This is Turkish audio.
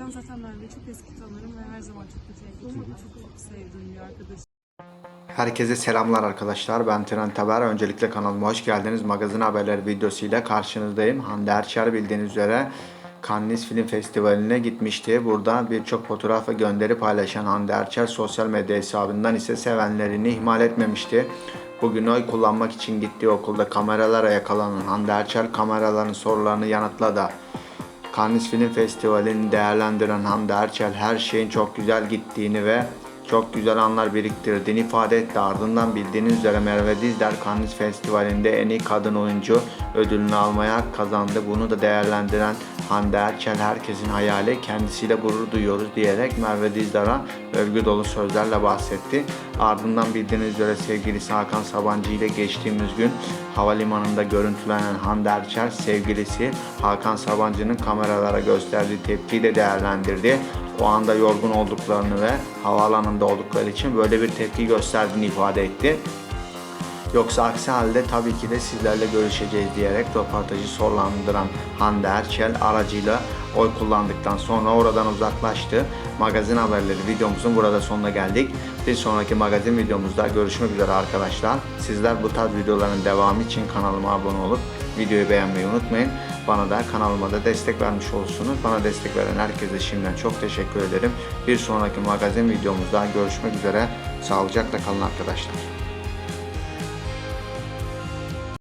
Ben zaten Merve'yi çok eski tanırım ve her zaman çok kötü çok çok sevdiğim bir arkadaşım. Herkese selamlar arkadaşlar. Ben Tren Taber. Öncelikle kanalıma hoş geldiniz. Magazin haberleri videosuyla karşınızdayım. Hande Erçel bildiğiniz üzere Cannes Film Festivali'ne gitmişti. Burada birçok fotoğraf ve gönderi paylaşan Hande Erçel sosyal medya hesabından ise sevenlerini ihmal etmemişti. Bugün oy kullanmak için gittiği okulda kameralara yakalanan Hande Erçel kameraların sorularını yanıtladı. Cannes Film Festivali'ni değerlendiren Hande Erçel her şeyin çok güzel gittiğini ve çok güzel anlar biriktirdiğini ifade etti. Ardından bildiğiniz üzere Merve Dizler Cannes Festivali'nde en iyi kadın oyuncu ödülünü almaya kazandı. Bunu da değerlendiren Hande Erçel herkesin hayali kendisiyle gurur duyuyoruz diyerek Merve Dizdar'a övgü dolu sözlerle bahsetti. Ardından bildiğiniz üzere sevgilisi Hakan Sabancı ile geçtiğimiz gün havalimanında görüntülenen Hande Erçel sevgilisi Hakan Sabancı'nın kameralara gösterdiği tepkiyi de değerlendirdi. O anda yorgun olduklarını ve havaalanında oldukları için böyle bir tepki gösterdiğini ifade etti. Yoksa aksi halde tabii ki de sizlerle görüşeceğiz diyerek röportajı sonlandıran Hande Erçel aracıyla oy kullandıktan sonra oradan uzaklaştı. Magazin haberleri videomuzun burada sonuna geldik. Bir sonraki magazin videomuzda görüşmek üzere arkadaşlar. Sizler bu tarz videoların devamı için kanalıma abone olup videoyu beğenmeyi unutmayın. Bana da kanalıma da destek vermiş olursunuz. Bana destek veren herkese şimdiden çok teşekkür ederim. Bir sonraki magazin videomuzda görüşmek üzere. Sağlıcakla kalın arkadaşlar.